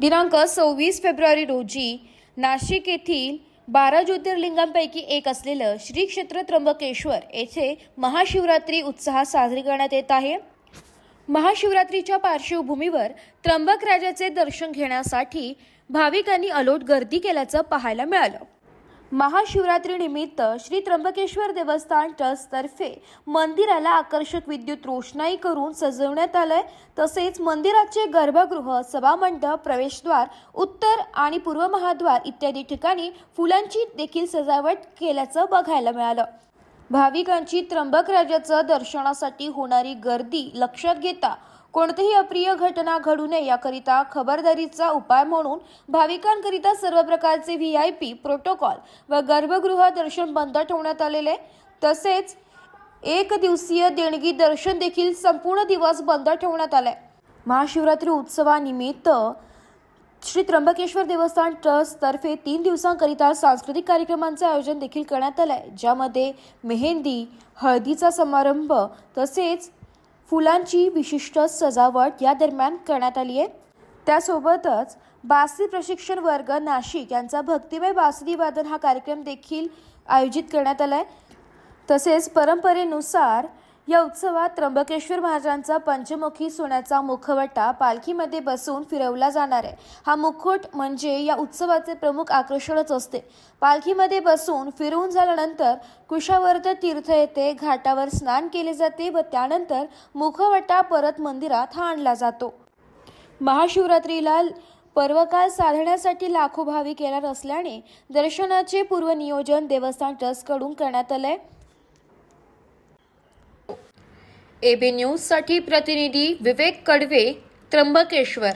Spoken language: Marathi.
दिनांक सव्वीस फेब्रुवारी रोजी नाशिक येथील बारा ज्योतिर्लिंगांपैकी एक असलेलं श्री क्षेत्र त्र्यंबकेश्वर येथे महाशिवरात्री उत्साहात साजरी करण्यात येत आहे. महाशिवरात्रीच्या पार्श्वभूमीवर त्र्यंबक राजाचे दर्शन घेण्यासाठी भाविकांनी अलोट गर्दी केल्याचं पाहायला मिळालं. महाशिवरात्रीनिमित्त श्री त्र्यंबकेश्वर देवस्थान ट्रस्टतर्फे मंदिराला आकर्षक विद्युत रोषणाई करून सजवण्यात आलंय. तसेच मंदिराचे गर्भगृह सभामंडप प्रवेशद्वार उत्तर आणि पूर्व महाद्वार इत्यादी ठिकाणी फुलांची देखील सजावट केल्याचं बघायला मिळालं. भाविकांची त्र्यंबक राजाचं दर्शनासाठी होणारी गर्दी लक्षात घेता कोणतीही अप्रिय घटना घडू नये याकरिता खबरदारीचा उपाय म्हणून भाविकांकरिता सर्व प्रकारचे व्ही आय पी प्रोटोकॉल व गर्भगृह दर्शन बंद ठेवण्यात आलेले तसेच एक दिवसीय देणगी दर्शन देखील संपूर्ण दिवस बंद ठेवण्यात आलंय. महाशिवरात्री उत्सवानिमित्त श्री त्र्यंबकेश्वर देवस्थान ट्रस्टतर्फे तीन दिवसांकरिता सांस्कृतिक कार्यक्रमांचे आयोजन देखील करण्यात आलं आहे ज्यामध्ये मेहेंदी हळदीचा समारंभ तसेच फुलांची विशिष्ट सजावट या दरम्यान करण्यात आली आहे. त्यासोबतच बासरी प्रशिक्षण वर्ग नाशिक यांचा भक्तिमय बासरी वादन हा कार्यक्रम देखील आयोजित करण्यात आला आहे तसेच परंपरेनुसार या उत्सवात त्र्यंबकेश्वर महाराजांचा पंचमुखी सोन्याचा मुखवटा पालखीमध्ये बसून फिरवला जाणार आहे. हा मुखवट म्हणजे या उत्सवाचे प्रमुख आकर्षणच असते. पालखीमध्ये बसून फिरवून झाल्यानंतर कुशावर्त तीर्थ येथे घाटावर स्नान केले जाते व त्यानंतर मुखवटा परत मंदिरात हा आणला जातो. महाशिवरात्रीला पर्वकाळ साधण्यासाठी लाखो भाविक येणार असल्याने दर्शनाचे पूर्वनियोजन देवस्थान ट्रस्टकडून करण्यात आलं आहे एबी न्यूजसाठी प्रतिनिधी विवेक कडवे त्र्यंबकेश्वर.